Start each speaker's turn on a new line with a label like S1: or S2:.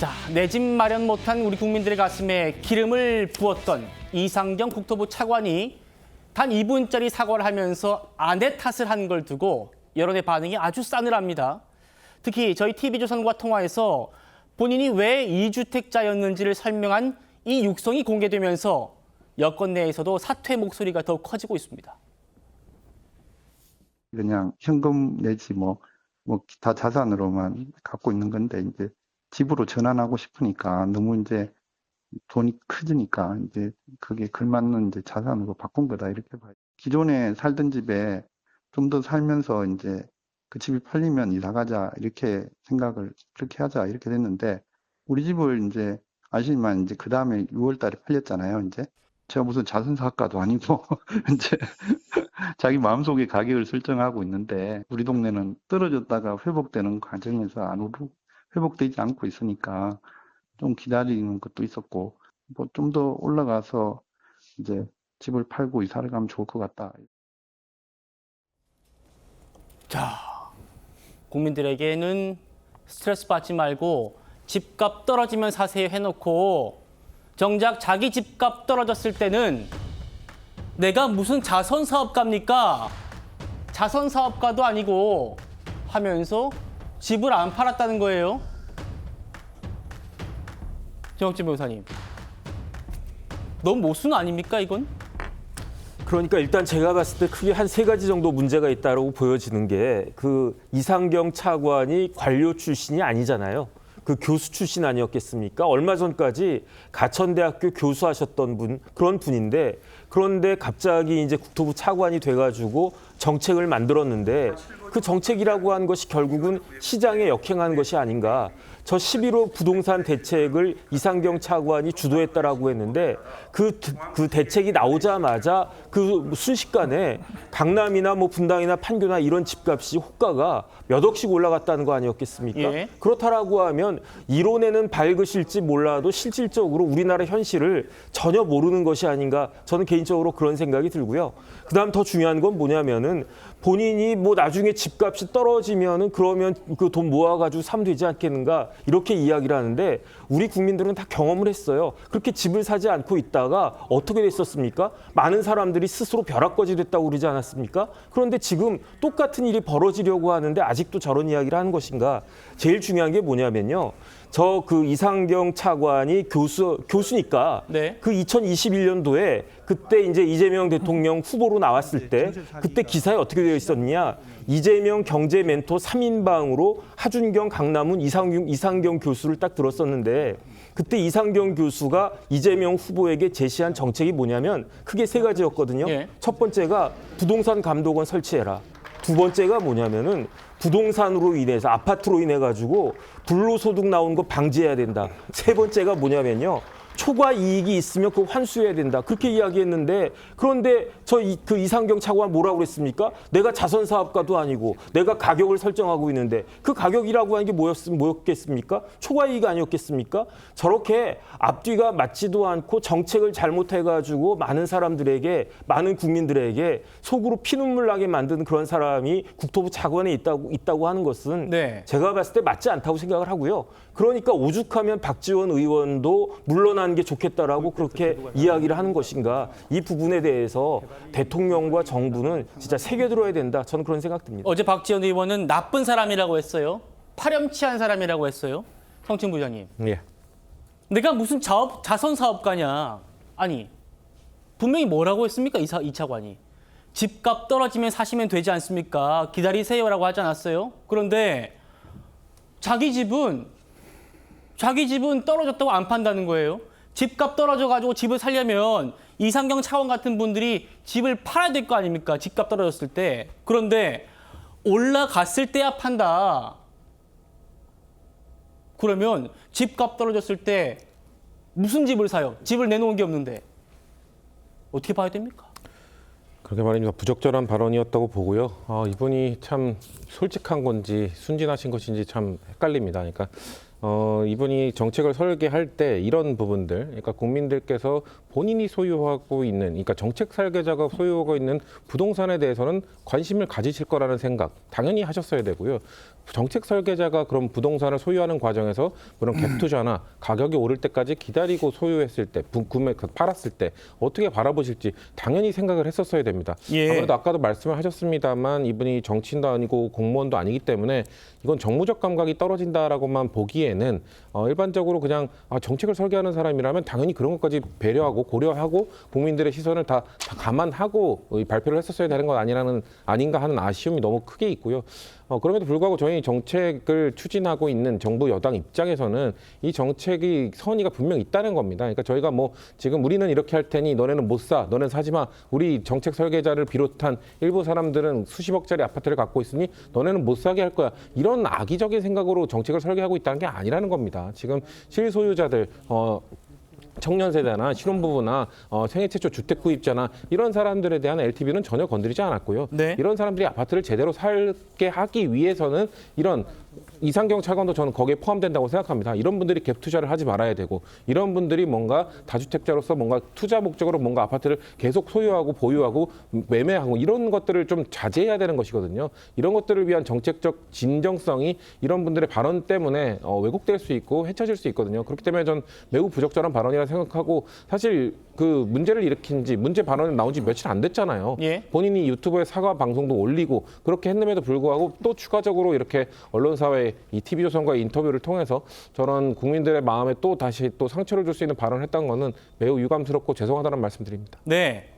S1: 자, 내 집 마련 못한 우리 국민들의 가슴에 기름을 부었던 이상경 국토부 차관이 단 2분짜리 사과를 하면서 아내 탓을 한 걸 두고 여론의 반응이 아주 싸늘합니다. 특히 저희 TV조선과 통화에서 본인이 왜 이주택자였는지를 설명한 이 육성이 공개되면서 여권 내에서도 사퇴 목소리가 더욱 커지고 있습니다.
S2: 그냥 현금 내지 뭐, 뭐 기타 자산으로만 갖고 있는 건데 이제 집으로 전환하고 싶으니까 너무 이제 돈이 커지니까 이제 그게 걸맞는 이제 자산으로 바꾼 거다 이렇게 봐요. 기존에 살던 집에 좀 더 살면서 이제 그 집이 팔리면 이사 가자 이렇게 생각을 그렇게 하자 이렇게 됐는데 우리 집을 이제 아시지만 이제 그 다음에 6월 달에 팔렸잖아요. 이제 제가 무슨 자선사업가도 아니고 이제 자기 마음속에 가격을 설정하고 있는데 우리 동네는 떨어졌다가 회복되는 과정에서 안 오르 회복되지 않고 있으니까 좀 기다리는 것도 있었고 뭐 좀 더 올라가서 이제 집을 팔고 이사를 가면 좋을 것 같다.
S1: 자, 국민들에게는 스트레스 받지 말고 집값 떨어지면 사세요 해놓고 정작 자기 집값 떨어졌을 때는 내가 무슨 자선 사업가입니까? 자선 사업가도 아니고 하면서 집을 안 팔았다는 거예요. 정혁진 변호사님. 너무 모순 아닙니까 이건?
S3: 그러니까 일단 제가 봤을 때 크게 한 세 가지 정도 문제가 있다고 보여지는 게 그 이상경 차관이 관료 출신이 아니잖아요. 그 교수 출신 아니었겠습니까? 얼마 전까지 가천대학교 교수하셨던 분 그런 분인데 그런데 갑자기 이제 국토부 차관이 돼가지고 정책을 만들었는데 그 정책이라고 한 것이 결국은 시장에 역행한 것이 아닌가. 저 11호 부동산 대책을 이상경 차관이 주도했다라고 했는데 그, 그 대책이 나오자마자 그 순식간에 강남이나 뭐 분당이나 판교나 이런 집값이 호가가 몇 억씩 올라갔다는 거 아니었겠습니까?
S1: 예.
S3: 그렇다라고 하면 이론에는 밝으실지 몰라도 실질적으로 우리나라 현실을 전혀 모르는 것이 아닌가 저는 개인 적으로 그런 생각이 들고요. 그다음 더 중요한 건 뭐냐면은 본인이 뭐 나중에 집값이 떨어지면은 그러면 그 돈 모아가지고 사면 되지 않겠는가 이렇게 이야기를 하는데 우리 국민들은 다 경험을 했어요. 그렇게 집을 사지 않고 있다가 어떻게 됐었습니까? 많은 사람들이 스스로 벼락거지 됐다고 그러지 않았습니까? 그런데 지금 똑같은 일이 벌어지려고 하는데 아직도 저런 이야기를 하는 것인가? 제일 중요한 게 뭐냐면요. 저 그 이상경 차관이 교수 교수니까
S1: 네.
S3: 그 2021년도에 그때 이제 이재명 대통령 후보로 나왔을 때 그때 기사에 어떻게 되어 있었느냐 이재명 경제 멘토 3인방으로 하준경 강남훈 이상경, 이상경 교수를 딱 들었었는데 그때 이상경 교수가 이재명 후보에게 제시한 정책이 뭐냐면 크게 세 가지였거든요.
S1: 예.
S3: 첫 번째가 부동산 감독원 설치해라. 두 번째가 뭐냐면은 부동산으로 인해서 아파트로 인해 가지고 불로소득 나오는 거 방지해야 된다. 세 번째가 뭐냐면요. 초과 이익이 있으면 그거 환수해야 된다. 그렇게 이야기했는데 그런데 저 그 이상경 차관 뭐라고 그랬습니까? 내가 자선 사업가도 아니고 내가 가격을 설정하고 있는데 그 가격이라고 하는 게 뭐였, 뭐였겠습니까? 초과 이익 아니었겠습니까? 저렇게 앞뒤가 맞지도 않고 정책을 잘못해가지고 많은 사람들에게 많은 국민들에게 속으로 피눈물 나게 만드는 그런 사람이 국토부 차관에 있다고 있다고 하는 것은
S1: 네.
S3: 제가 봤을 때 맞지 않다고 생각을 하고요. 그러니까 오죽하면 박지원 의원도 물러 나는 게 좋겠다라고 그렇게 이야기를 하는 것인가 이 부분에 대해서 대통령과 정부는 진짜 새겨 들어야 된다. 저는 그런 생각 듭니다.
S1: 어제 박지원 의원은 나쁜 사람이라고 했어요. 파렴치한 사람이라고 했어요. 성진 부장님.
S3: 예.
S1: 내가 무슨 자업, 자선 사업가냐? 아니 분명히 뭐라고 했습니까 이 사 이 차관이 집값 떨어지면 사시면 되지 않습니까? 기다리세요라고 하지 않았어요? 그런데 자기 집은 자기 집은 떨어졌다고 안 판다는 거예요. 집값 떨어져 가지고 집을 살려면 이상경 차관 같은 분들이 집을 팔아야 될 거 아닙니까? 집값 떨어졌을 때. 그런데 올라갔을 때야 판다. 그러면 집값 떨어졌을 때 무슨 집을 사요? 집을 내놓은 게 없는데 어떻게 봐야 됩니까?
S4: 그렇게 말입니다. 부적절한 발언이었다고 보고요. 아, 이분이 참 솔직한 건지 순진하신 것인지 참 헷갈립니다. 그러니까 어, 이분이 정책을 설계할 때 이런 부분들, 그러니까 국민들께서 본인이 소유하고 있는, 그러니까 정책 설계자가 소유하고 있는 부동산에 대해서는 관심을 가지실 거라는 생각 당연히 하셨어야 되고요. 정책 설계자가 그럼 부동산을 소유하는 과정에서 그런 갭 투자나 가격이 오를 때까지 기다리고 소유했을 때, 부- 구매 그 팔았을 때 어떻게 바라보실지 당연히 생각을 했었어야 됩니다.
S1: 예.
S4: 아무래도 아까도 말씀을 하셨습니다만 이분이 정치인도 아니고 공무원도 아니기 때문에 이건 정무적 감각이 떨어진다라고만 보기에 는 어, 일반적으로 그냥 아, 정책을 설계하는 사람이라면 당연히 그런 것까지 배려하고 고려하고 국민들의 시선을 다, 다 감안하고 발표를 했었어야 되는 건 아니라는 아닌가 하는 아쉬움이 너무 크게 있고요. 어, 그럼에도 불구하고 저희 정책을 추진하고 있는 정부 여당 입장에서는 이 정책이 선의가 분명히 있다는 겁니다. 그러니까 저희가 뭐 지금 우리는 이렇게 할 테니 너네는 못 사, 너는 사지 마. 우리 정책 설계자를 비롯한 일부 사람들은 수십억짜리 아파트를 갖고 있으니 너네는 못 사게 할 거야. 이런 악의적인 생각으로 정책을 설계하고 있다는 게 아니라는 겁니다. 지금 실소유자들 어, 청년 세대나 신혼부부나 어, 생애 최초 주택 구입자나 이런 사람들에 대한 LTV는 전혀 건드리지 않았고요.
S1: 네.
S4: 이런 사람들이 아파트를 제대로 살게 하기 위해서는 이런 이상경 차관도 저는 거기에 포함된다고 생각합니다. 이런 분들이 갭 투자를 하지 말아야 되고 이런 분들이 뭔가 다주택자로서 뭔가 투자 목적으로 뭔가 아파트를 계속 소유하고 보유하고 매매하고 이런 것들을 좀 자제해야 되는 것이거든요. 이런 것들을 위한 정책적 진정성이 이런 분들의 발언 때문에 어, 왜곡될 수 있고 헤쳐질 수 있거든요. 그렇기 때문에 전 매우 부적절한 발언이라 생각하고 사실 그 문제를 일으킨 지 문제 발언이 나온 지 며칠 안 됐잖아요.
S1: 예.
S4: 본인이 유튜브에 사과 방송도 올리고 그렇게 했음에도 불구하고 또 추가적으로 이렇게 언론 사회 이 TV조선과의 인터뷰를 통해서 저런 국민들의 마음에 또 다시 또 상처를 줄 수 있는 발언을 했던 거는 매우 유감스럽고 죄송하다는 말씀드립니다.
S1: 네.